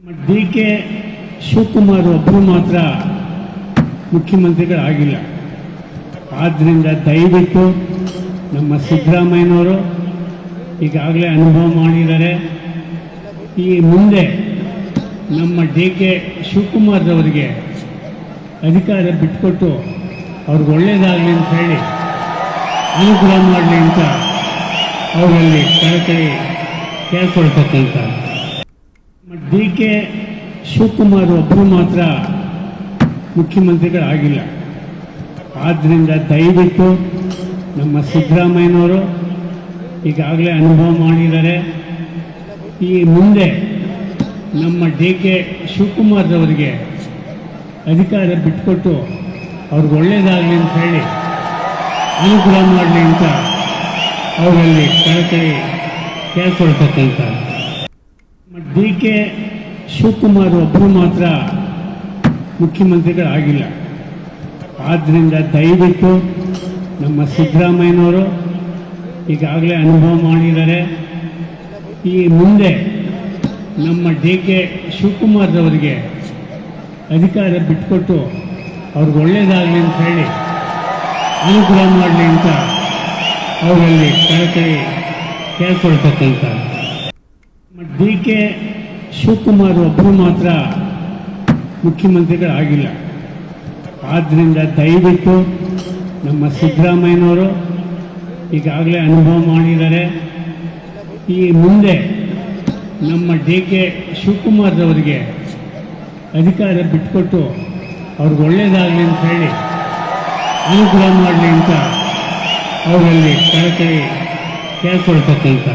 D K Shivakumar ಒಬ್ಬರು ಮಾತ್ರ ಮುಖ್ಯಮಂತ್ರಿಗಳಾಗಿಲ್ಲ. ಆದ್ದರಿಂದ ದಯವಿಟ್ಟು ನಮ್ಮ ಸಿದ್ದರಾಮಯ್ಯನವರು ಈಗಾಗಲೇ ಅನುಭವ ಮಾಡಿದ್ದಾರೆ. ಈ ಮುಂದೆ ನಮ್ಮ ಡಿ ಕೆ ಶಿವಕುಮಾರ್ರವರಿಗೆ ಅಧಿಕಾರ ಬಿಟ್ಕೊಟ್ಟು ಅವ್ರಿಗೆ ಒಳ್ಳೇದಾಗಲಿ ಅಂತ ಹೇಳಿ ಅನುಗ್ರಹ ಮಾಡಲಿ ಅಂತ ಅವರಲ್ಲಿ ಕಳಕಳಿ ಕೇಳ್ಕೊಳ್ತಕ್ಕಂಥ ಡಿ ಕೆ ಶಿವಕುಮಾರ್ ಒಬ್ಬರು ಮಾತ್ರ ಮುಖ್ಯಮಂತ್ರಿಗಳಾಗಿಲ್ಲ. ಆದ್ದರಿಂದ ದಯವಿಟ್ಟು ನಮ್ಮ ಸಿದ್ದರಾಮಯ್ಯನವರು ಈಗಾಗಲೇ ಅನುಭವ ಮಾಡಿದ್ದಾರೆ. ಈ ಮುಂದೆ ನಮ್ಮ ಡಿ ಕೆ ಶಿವಕುಮಾರ್ರವರಿಗೆ ಅಧಿಕಾರ ಬಿಟ್ಕೊಟ್ಟು ಅವ್ರಿಗೆ ಒಳ್ಳೇದಾಗಲಿ ಅಂತ ಹೇಳಿ ಅನುಗ್ರಹ ಮಾಡಲಿ ಅಂತ ಅವರಲ್ಲಿ ಕಳಕಳಿ ಕೇಳ್ಕೊಳ್ತಕ್ಕಂಥ ಡಿ ಕೆ ಶಿವಕುಮಾರ್ ಒಬ್ಬರು ಮಾತ್ರ ಮುಖ್ಯಮಂತ್ರಿಗಳಾಗಿಲ್ಲ. ಆದ್ದರಿಂದ ದಯವಿಟ್ಟು ನಮ್ಮ ಸಿದ್ದರಾಮಯ್ಯನವರು ಈಗಾಗಲೇ ಅನುಭವ ಮಾಡಿದ್ದಾರೆ. ಈ ಮುಂದೆ ನಮ್ಮ ಡಿ ಕೆ ಶಿವಕುಮಾರ್ರವರಿಗೆ ಅಧಿಕಾರ ಬಿಟ್ಕೊಟ್ಟು ಅವ್ರಿಗೆ ಒಳ್ಳೇದಾಗಲಿ ಅಂತ ಹೇಳಿ ಅನುಗ್ರಹ ಮಾಡಲಿ ಅಂತ ಅವರಲ್ಲಿ ಕಳಕಳಿ ಕೇಳ್ಕೊಳ್ತಕ್ಕಂಥ ಡಿ ಕೆ ಶಿವಕುಮಾರ್ ಒಬ್ಬರು ಮಾತ್ರ ಮುಖ್ಯಮಂತ್ರಿಗಳಾಗಿಲ್ಲ. ಆದ್ದರಿಂದ ದಯವಿಟ್ಟು ನಮ್ಮ ಸಿದ್ದರಾಮಯ್ಯನವರು ಈಗಾಗಲೇ ಅನುಭವ ಮಾಡಿದ್ದಾರೆ. ಈ ಮುಂದೆ ನಮ್ಮ ಡಿ ಕೆ ಶಿವಕುಮಾರ್ರವರಿಗೆ ಅಧಿಕಾರ ಬಿಟ್ಕೊಟ್ಟು ಅವ್ರಿಗೆ ಒಳ್ಳೇದಾಗಲಿ ಅಂತ ಹೇಳಿ ಅನುಗ್ರಹ ಮಾಡಲಿ ಅಂತ ಅವರಲ್ಲಿ ಕಳಕಳಿ ಕೇಳ್ಕೊಳ್ತಕ್ಕಂಥ